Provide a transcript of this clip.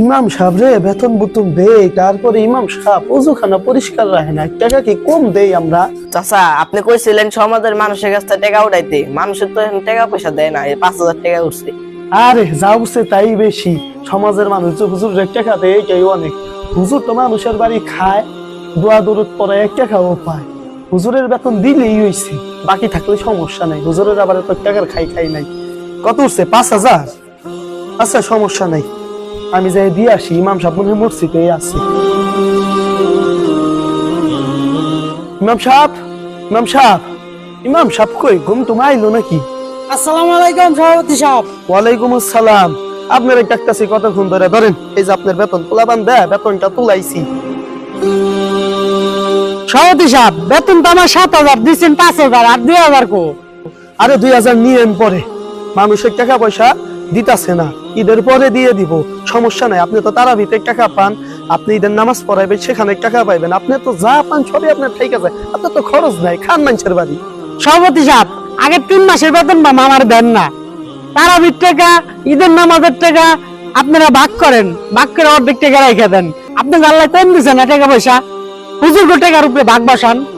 ইমাম সাহেব রে বেতন বুতন দেই তারপরে ইমাম সাহেব ওজুখানা পরিষ্কার রাখে না। টাকা কি কম দেই আমরা? চাচা আপনি কইছিলেন সমাজের মানুষের কাছ থেকে টাকা উঠাইতে। মানুষের তো এখন টাকা পয়সা দেয় না পাঁচ হাজার টাকা উঠছে। আরে যা উঠছে তাই বেশি। সমাজের মানুষ হুজুর টাকা দেয় এটাই অনেক। হুজুর তো মানুষের বাড়ি খায় দোয়া দরুদ পরে এক টাকাও পায়। হুজুরের বেতন দিলেই হইছে বাকি থাকলে সমস্যা নাই। হুজুরের আবার তো টাকার খাই খাই নাই। কত উঠছে? পাঁচ হাজার? আচ্ছা সমস্যা নাই। আমি যাই দিয়ে আসি ইমাম সাহেব মনে হয় মসজিদে আছে। ইমাম সাহেব ইমাম সাহেব ইমাম সাহেব কই? ঘুম তোমার আইলো নাকি? আসসালামু আলাইকুম সভাপতি সাহেব। ওয়ালাইকুম আসসালাম। আপনার ডাকতেছি কতক্ষণ ধরে? ধরেন এই যে আপনার বেতন পোলাবান দেয় বেতনটা তুলাইছি। সভাপতি সাহেব বেতন তো আমার সাত হাজার দিচ্ছেন পাঁচ হাজার আর দুই হাজার কো? আরে দুই হাজার নিয়েন পরে। মানুষের টাকা পয়সা দিতাছে না। ঈদের পরে দিয়ে দিব। সমস্যা নাই। আপনি তো তারা ভিতরে টাকা পান, আপনি ঈদের নামাজ পড়াইবেন, সেখানে টাকা পাইবেন। আপনি তো যা পান সবই আপনার ঠিক আছে। আপনার তো খরচ নাই, খান মানুষের বাড়ি। সভাপতি সাহেব, আগে তিন মাসের বেতন বা আমার দেন না। তারাবির টাকা, ঈদের নামাজের টাকা আপনারা ভাগ করেন, ভাগ করে অর্ধেক টাকা রেখে দেন। আপনি আল্লাহ কম দিচ্ছেন না টাকা পয়সা। হুজুর টাকার উপরে ভাগ বসান।